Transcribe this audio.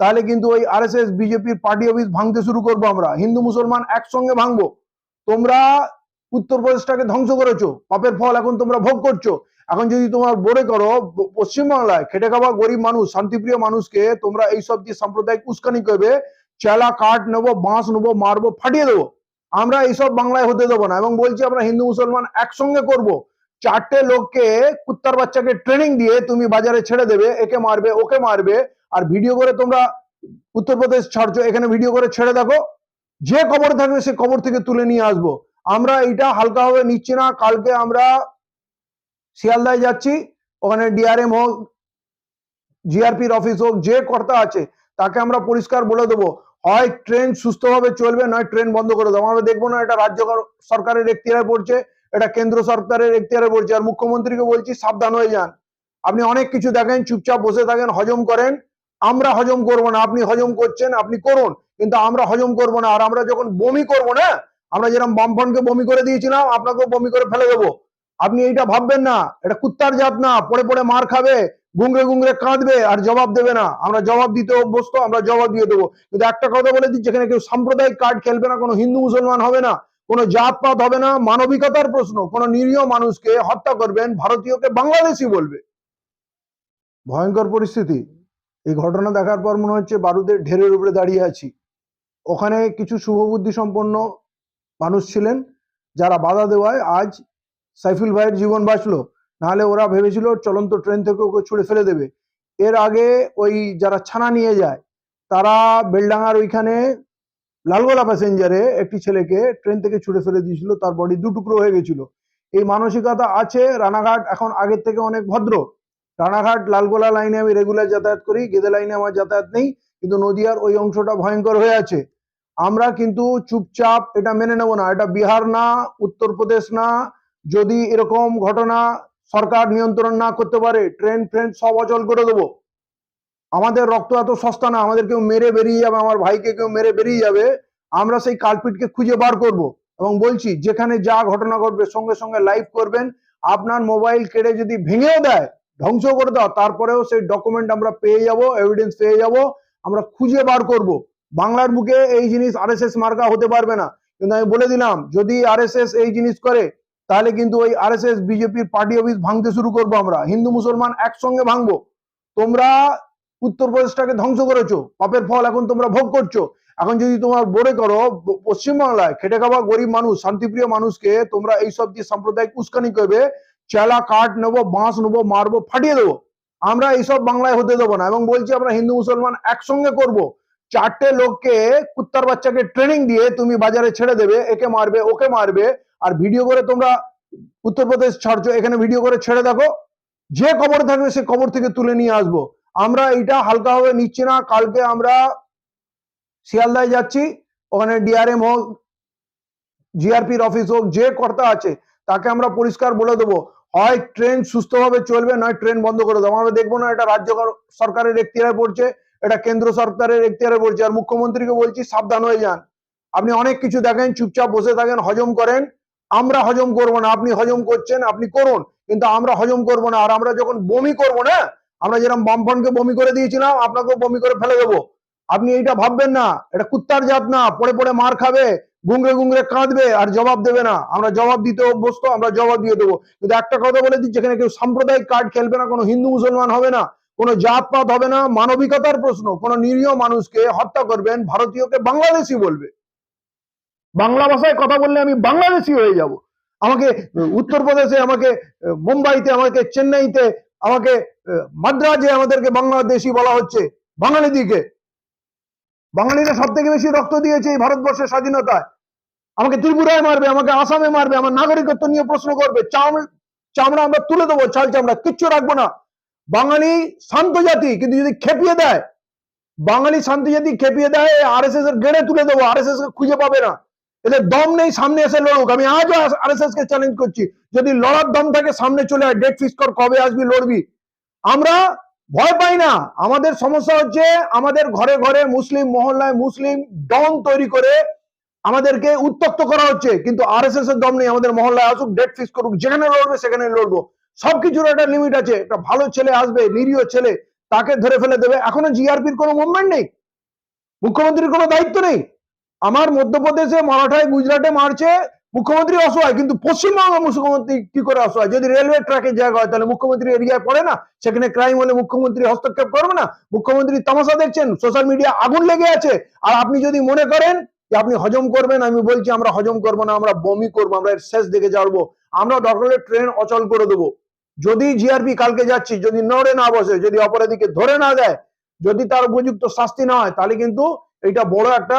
তাহলে কিন্তু ওই আর বিজেপির পার্টি অফিস ভাঙতে শুরু করব আমরা। হিন্দু, মুসলমান একসঙ্গে ভাঙবো। তোমরা উত্তরপ্রদেশটাকে ধ্বংস করেছ, পাপের ফল এখন তোমরা ভোগ করছ। এখন যদি তোমার বড়ে করো পশ্চিমবাংলায় খেটে খাওয়া গরিব মানুষ, শান্তিপ্রিয় মানুষকে তোমরা এইসব দিয়ে সাম্প্রদায়িক উস্কানি করবে, চেলা, কাঠ নেব, বাঁশ নেব, মারবো, ফাটিয়ে দেবো। আমরা এইসব বাংলায় হতে দেবো না এবং বলছি আমরা হিন্দু, মুসলমান একসঙ্গে করব। চারটে লোককে কুত্তার বাচ্চাকে ট্রেনিং দিয়ে তুমি বাজারে ছেড়ে দেবে, একে মারবে, ওকে মারবে। আর ভিডিও করে তোমরা উত্তরপ্রদেশ ছাড়ছো এখানে ভিডিও করে ছেড়ে দেখো। যে কবর থাকবে সে কবর থেকে তুলে নিয়ে আসব। আমরা এইটা হালকাভাবে নিচ্ছি না, কালকে আমরা শিয়ালদায় যাচ্ছি। ওখানে ডিআরএম হোক, জিআরপির অফিস হোক, যে কর্তা আছে, তাকে আমরা পরিষ্কার বলে দেবো। হয় ট্রেন সুস্থভাবে চলবে, নয় ট্রেন বন্ধ করে দেবো। আমরা দেখব না, এটা রাজ্য সরকারের এখতিয়ারে পড়ছে, এটা কেন্দ্র সরকারের এখতিয়ারে পড়ছে। আর মুখ্যমন্ত্রীকে বলছি, সাবধান হয়ে যান। আপনি অনেক কিছু দেখেন, চুপচাপ বসে থাকেন, হজম করেন। আমরা হজম করব না, আপনি হজম করছেন, আপনি করুন, কিন্তু আমরা হজম করব না, আর আমরা যখন বমি করব না, আমরা যেরকম বামফ্রন্টকে বমি করে দিয়েছিলাম, আপনাকেও বমি করে ফেলে দেবো। আপনি এইটা ভাববেন না, এটা কুত্তার জাত না, পড়ে পড়ে মার খাবে গুংরে গুংরে কাঁদবে, আর জবাব দেবে না। আমরা জবাব দিতে অভ্যস্ত, আমরা জবাব দিয়ে দেবো। কিন্তু একটা কথা বলে দিচ্ছি এখানে কেউ সাম্প্রদায়িক কার্ড খেলবে না, কোনো হিন্দু মুসলমান হবে না, কোনো জাতপাত হবে না, মানবিকতার প্রশ্ন, কোনো নিরীহ মানুষকে হত্যা করবেন, ভারতীয়কে বাংলাদেশি বলবে। ভয়ঙ্কর পরিস্থিতি। এই ঘটনা দেখার পর মনে হচ্ছে বারুদের ঢেরের উপরে দাঁড়িয়ে আছি। ওখানে কিছু শুভবুদ্ধি সম্পন্ন মানুষ ছিলেন, যারা বাধা দেওয়ায় আজ সাইফুল ভাইয়ের জীবন বাঁচলো। নাহলে ওরা ভেবেছিল, চলন্ত ট্রেন থেকে ওকে ছুড়ে ফেলে দেবে। এর আগে ওই যারা ছানা নিয়ে যায়, তারা বেলডাঙ্গার ওইখানে লালগোলা প্যাসেঞ্জারে একটি ছেলেকে ট্রেন থেকে ছুড়ে ফেলে দিয়েছিল, তার বডি দু টুকরো হয়ে গেছিল। এই মানসিকতা আছে, রানাঘাট এখন আগের থেকে অনেক ভদ্র। রানাঘাট লালগোলা লাইনে আমি রেগুলার যাতায়াত করি, গেদে লাইনে আমার যাতায়াত নেই, কিন্তু নদিয়ার ওই অংশটা ভয়ঙ্কর হয়ে আছে। আমরা কিন্তু চুপচাপ এটা মেনে নেব না, এটা বিহার না, উত্তরপ্রদেশ না, যদি এরকম ঘটনা সরকার নিয়ন্ত্রণ না করতে পারে ট্রেন ফ্রেন সব অচল করে দেবো। আমাদের রক্ত এত সস্তা না, আমাদের কেউ মেরে বেরিয়ে যাবে, আমার ভাইকে কেউ মেরে বেরিয়ে যাবে, আমরা সেই কালপিটকে খুঁজে বার করব এবং বলছি, যেখানে যা ঘটনা ঘটবে, সঙ্গে সঙ্গে লাইভ করবেন। আপনার মোবাইল কেড়ে যদি ভেঙেও দেয় ধ্বংস করে দাও, তারপরেও সেই ডকুমেন্ট আমরা পেয়ে যাব এভিডেন্স পেয়ে যাব, আমরা খুঁজে বার করব। বাংলার বুকে এই জিনিস আরএসএস মার্কা হতে পারবে না। কিন্তু আমি বলে দিলাম, যদি আরএসএস এই জিনিস করে, তাহলে কিন্তু ওই আরএসএস বিজেপির পার্টি অফিস ভাঙতে শুরু করব আমরা। হিন্দু মুসলমান একসঙ্গে ভাঙবো। তোমরা উত্তরপ্রদেশটাকে ধ্বংস করেছ, পাপের ফল এখন তোমরা ভোগ করছ। এখন যদি তোমার বড়ে করো পশ্চিমবাংলায় খেটে খাওয়া গরিব মানুষ, শান্তিপ্রিয় মানুষকে তোমরা এইসব দিয়ে সাম্প্রদায়িক উস্কানি করবে চেলা, কাঠ নেব, বাঁশ নেব, মারবো, ফাটিয়ে দেবো। আমরা এইসব বাংলায় হতে দেবো না এবং বলছি আমরা হিন্দু, মুসলমান একসঙ্গে করব। চারটে লোককে, কুত্তার বাচ্চাকে ট্রেনিং দিয়ে তুমি বাজারে ছেড়ে দেবে, একে মারবে, ওকে মারবে, আর ভিডিও করে তোমরা উত্তরপ্রদেশ ছাড়ছো, এখানে ভিডিও করে ছেড়ে দেখো। যে কবর থাকবে সে কবর থেকে তুলে নিয়ে আসব। আমরা এইটা হালকাভাবে নিচ্ছি না, কালকে আমরা শিয়ালদায় যাচ্ছি, ওখানে ডিআরএম হোক জিআরপির অফিস হোক, যে কর্তা আছে, তাকে আমরা পরিষ্কার বলে দেবো। হয় ট্রেন সুস্থভাবে চলবে, নয় ট্রেন বন্ধ করে দেবো আমরা দেখব না, এটা রাজ্য সরকারের এখতিয়ারে পড়ছে, এটা কেন্দ্র সরকারের এখতিয়ারে পড়ছে। আর মুখ্যমন্ত্রীকে বলছি, সাবধান হয়ে যান। আপনি অনেক কিছু দেখেন, চুপচাপ বসে থাকেন, হজম করেন। আমরা হজম করব না, আপনি হজম করছেন, আপনি করুন। কিন্তু আমরা হজম করব না, আর আমরা যখন বমি করব না, আমরা যেরকম বামফ্রন্টকে বমি করে দিয়েছিলাম, আপনাকেও বমি করে ফেলে দেবো। আপনি এইটা ভাববেন না, এটা কুত্তার জাত না, পড়ে পড়ে মার খাবে গুংরে গুংরে কাঁদবে আর জবাব দেবে না। আমরা জবাব দিতে অভ্যস্ত, আমরা জবাব দিয়ে দেবো। কিন্তু একটা কথা বলে দিচ্ছি এখানে কেউ সাম্প্রদায়িক কার্ড খেলবে না, কোনো হিন্দু মুসলমান হবে না, কোনো জাতপাত হবে না, মানবিকতার প্রশ্ন, কোনো নিরীহ মানুষকে হত্যা করবেন, ভারতীয়কে বাংলাদেশি বলবে। বাংলা ভাষায় কথা বললে আমি বাংলাদেশি হয়ে যাব। আমাকে উত্তরপ্রদেশে, আমাকে মুম্বাইতে, আমাকে চেন্নাইতে, আমাকে মাদ্রাজে আমাদেরকে বাংলাদেশি বলা হচ্ছে বাঙালি দিকে বাঙালিরা সব থেকে বেশি রক্ত দিয়েছে এই ভারতবর্ষের স্বাধীনতায়। আমাকে ত্রিপুরায় মারবে, আমাকে আসামে মারবে, আমার নাগরিকত্ব নিয়ে প্রশ্ন করবে, চাম- চামড়া আমরা তুলে দেবো, ছাল চামড়া, কিচ্ছু রাখব না। বাঙালি শান্ত জাতি, কিন্তু যদি খেপিয়ে দেয়, বাঙালি শান্ত জাতি খেপিয়ে দেয় আরএসএস এর গেড়ে তুলে দেবো আরএসএস কে খুঁজে পাবে না। এদের দম নেই, সামনে এসে লড়ুক। আমি আজও আরএসএস কে চ্যালেঞ্জ করছি, যদি লড়ার দম থাকে, সামনে চলে আয় ডেট ফিক্স কর, কবে আসবি, লড়বি। আমরা ভয় পাই না। আমাদের সমস্যা হচ্ছে, আমাদের ঘরে ঘরে মুসলিম মহল্লায় মুসলিম ডন তৈরি করে আমাদেরকে উত্তক্ত করা হচ্ছে, কিন্তু আর এস এস এর দম নেই, আমাদের মহল্লায় আসুক ডেট ফিক্স করুক, যেখানে লড়বে সেখানে লড়বো। সবকিছুর একটা লিমিট আছে, একটা ভালো ছেলে আসবে, নিরীহ ছেলে, তাকে ধরে ফেলে দেবে। এখনও জিআরপির কোনো মুভমেন্ট নেই। মুখ্যমন্ত্রীর কোনো দায়িত্ব নেই। আমার মধ্যপ্রদেশে, মারাঠায়, গুজরাটে মারছে মুখ্যমন্ত্রী অসহায়, কিন্তু পশ্চিমবঙ্গ মুখ্যমন্ত্রী কি করে অসহায়? যদি রেলওয়ে ট্র্যাকের জায়গা হয়, তাহলে মুখ্যমন্ত্রী এরিয়ায় পড়ে না? সেখানে ক্রাইম হলে মুখ্যমন্ত্রী হস্তক্ষেপ করবে না? মুখ্যমন্ত্রী তামাশা দেখছেন সোশ্যাল মিডিয়া আগুন লেগে আছে। আর আপনি যদি মনে করেন যে আপনি হজম করবেন, আমি বলছি আমরা হজম করব না, আমরা বমি করব, আমরা এর শেষ দেখে যাব। আমরা হলে ট্রেন অচল করে দেবো। যদি জিআরপি কালকে যাচ্ছি, যদি নড়ে না বসে, যদি অপরাধীকে ধরে না দেয়, যদি তার উপযুক্ত শাস্তি না হয়, তাহলে কিন্তু এটা বড় একটা